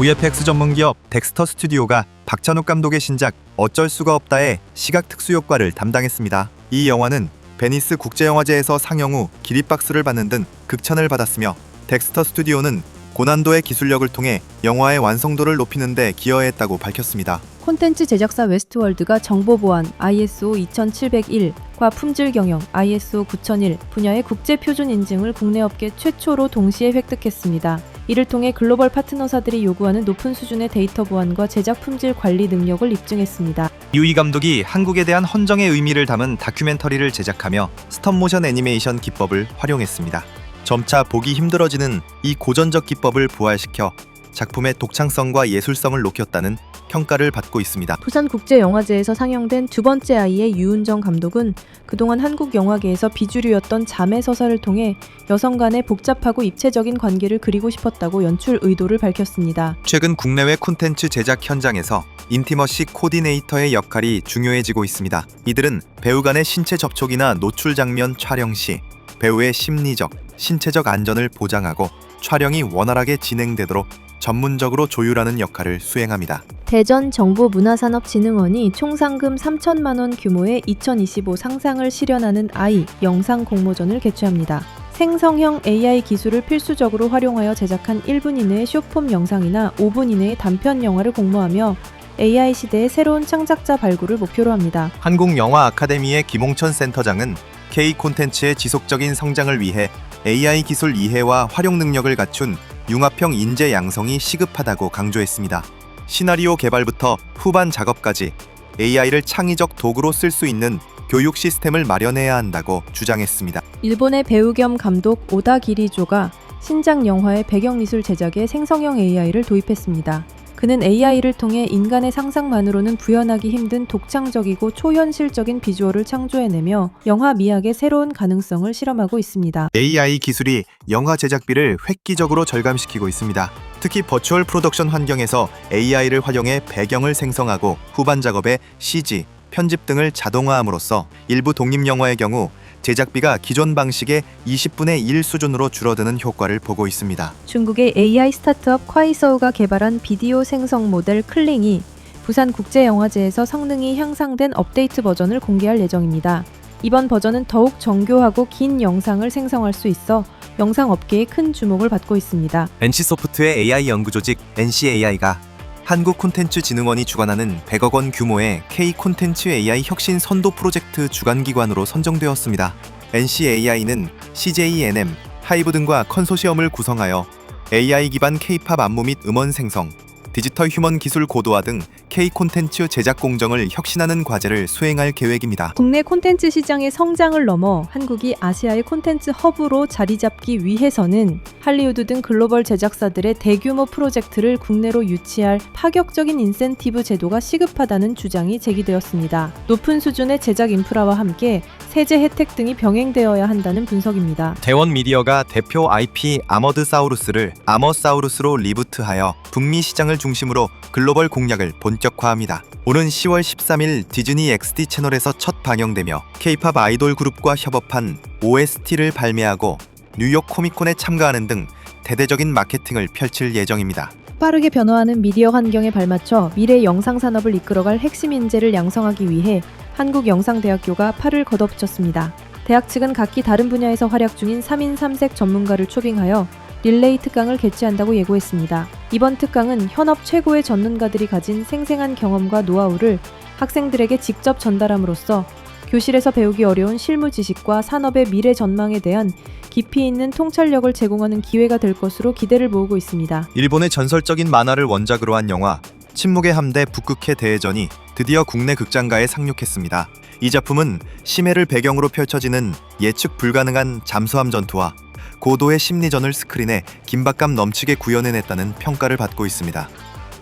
VFX 전문 기업 덱스터 스튜디오가 박찬욱 감독의 신작 어쩔 수가 없다의 시각 특수 효과를 담당했습니다. 이 영화는 베니스 국제영화제에서 상영 후 기립박수를 받는 등 극찬을 받았으며 덱스터 스튜디오는 고난도의 기술력을 통해 영화의 완성도를 높이는 데 기여했다고 밝혔습니다. 콘텐츠 제작사 웨스트월드가 정보 보안 ISO 27701과 품질 경영 ISO 9001 분야의 국제 표준 인증을 국내 업계 최초로 동시에 획득했습니다. 이를 통해 글로벌 파트너사들이 요구하는 높은 수준의 데이터 보안과 제작 품질 관리 능력을 입증했습니다. 유이 감독이 한국에 대한 헌정의 의미를 담은 다큐멘터리를 제작하며 스톱모션 애니메이션 기법을 활용했습니다. 점차 보기 힘들어지는 이 고전적 기법을 부활시켜 작품의 독창성과 예술성을 높였다는 평가를 받고 있습니다. 부산국제영화제에서 상영된 두 번째 아이의 유은정 감독은 그동안 한국 영화계에서 비주류였던 자매 서사를 통해 여성 간의 복잡하고 입체적인 관계를 그리고 싶었다고 연출 의도를 밝혔습니다. 최근 국내외 콘텐츠 제작 현장에서 인티머시 코디네이터의 역할이 중요해지고 있습니다. 이들은 배우 간의 신체 접촉이나 노출 장면 촬영 시 배우의 심리적, 신체적 안전을 보장하고 촬영이 원활하게 진행되도록 전문적으로 조율하는 역할을 수행합니다. 대전 정보문화산업진흥원이 총 상금 3천만 원 규모의 2025 상상을 실현하는 아이 영상 공모전을 개최합니다. 생성형 AI 기술을 필수적으로 활용하여 제작한 1분 이내의 쇼폼 영상이나 5분 이내의 단편 영화를 공모하며 AI 시대의 새로운 창작자 발굴을 목표로 합니다. 한국영화 아카데미의 김홍천 센터장은 K 콘텐츠의 지속적인 성장을 위해 AI 기술 이해와 활용 능력을 갖춘 융합형 인재 양성이 시급하다고 강조했습니다. 시나리오 개발부터 후반 작업까지 AI를 창의적 도구로 쓸 수 있는 교육 시스템을 마련해야 한다고 주장했습니다. 일본의 배우 겸 감독 오다 기리조가 신작 영화의 배경미술 제작에 생성형 AI를 도입했습니다. 그는 AI를 통해 인간의 상상만으로는 구현하기 힘든 독창적이고 초현실적인 비주얼을 창조해내며 영화 미학의 새로운 가능성을 실험하고 있습니다. AI 기술이 영화 제작비를 획기적으로 절감시키고 있습니다. 특히 버추얼 프로덕션 환경에서 AI를 활용해 배경을 생성하고 후반 작업에 CG, 편집 등을 자동화함으로써 일부 독립 영화의 경우 제작비가 기존 방식의 20분의 1 수준으로 줄어드는 효과를 보고 있습니다. 중국의 AI 스타트업 콰이서우가 개발한 비디오 생성 모델 클링이 부산 국제영화제에서 성능이 향상된 업데이트 버전을 공개할 예정입니다. 이번 버전은 더욱 정교하고 긴 영상을 생성할 수 있어 영상 업계에 큰 주목을 받고 있습니다. NC소프트의 AI 연구 조직 NCAI가 한국 콘텐츠 진흥원이 주관하는 100억 원 규모의 K 콘텐츠 AI 혁신 선도 프로젝트 주관 기관으로 선정되었습니다. NCAI는 CJNM, 하이브 등과 컨소시엄을 구성하여 AI 기반 K-팝 안무 및 음원 생성, 디지털 휴먼 기술 고도화 등 K 콘텐츠 제작 공정을 혁신하는 과제를 수행할 계획입니다. 국내 콘텐츠 시장의 성장을 넘어 한국이 아시아의 콘텐츠 허브로 자리 잡기 위해서는 할리우드 등 글로벌 제작사들의 대규모 프로젝트를 국내로 유치할 파격적인 인센티브 제도가 시급하다는 주장이 제기되었습니다. 높은 수준의 제작 인프라와 함께 세제 혜택 등이 병행되어야 한다는 분석입니다. 대원 미디어가 대표 IP 아머드 사우루스를 아머사우루스로 리부트하여 북미 시장을 중심으로 글로벌 공략을 본 격화합니다. 오는 10월 13일 디즈니 XD 채널에서 첫 방영되며 K-팝 아이돌 그룹과 협업한 OST를 발매하고 뉴욕 코미콘에 참가하는 등 대대적인 마케팅을 펼칠 예정입니다. 빠르게 변화하는 미디어 환경에 발맞춰 미래 영상 산업을 이끌어갈 핵심 인재를 양성하기 위해 한국영상대학교가 팔을 걷어붙였습니다. 대학 측은 각기 다른 분야에서 활약 중인 3인 3색 전문가를 초빙하여 릴레이 특강을 개최한다고 예고했습니다. 이번 특강은 현업 최고의 전문가들이 가진 생생한 경험과 노하우를 학생들에게 직접 전달함으로써 교실에서 배우기 어려운 실무 지식과 산업의 미래 전망에 대한 깊이 있는 통찰력을 제공하는 기회가 될 것으로 기대를 모으고 있습니다. 일본의 전설적인 만화를 원작으로 한 영화 침묵의 함대 북극해 대해전이 드디어 국내 극장가에 상륙했습니다. 이 작품은 심해를 배경으로 펼쳐지는 예측 불가능한 잠수함 전투와 고도의 심리전을 스크린에 긴박감 넘치게 구현해냈다는 평가를 받고 있습니다.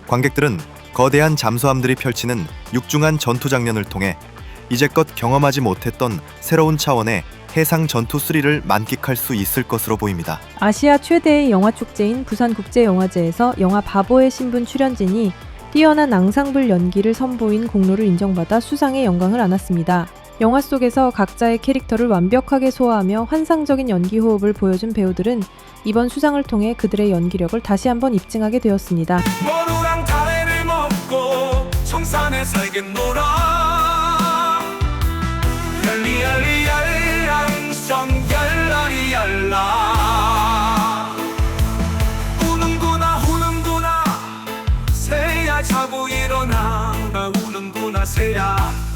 관객들은 거대한 잠수함들이 펼치는 육중한 전투 장면을 통해 이제껏 경험하지 못했던 새로운 차원의 해상 전투 스릴을 만끽할 수 있을 것으로 보입니다. 아시아 최대의 영화 축제인 부산국제영화제에서 영화 바보의 신분 출연진이 뛰어난 앙상블 연기를 선보인 공로를 인정받아 수상의 영광을 안았습니다. 영화 속에서 각자의 캐릭터를 완벽하게 소화하며 환상적인 연기 호흡을 보여준 배우들은 이번 수상을 통해 그들의 연기력을 다시 한번 입증하게 되었습니다. 새야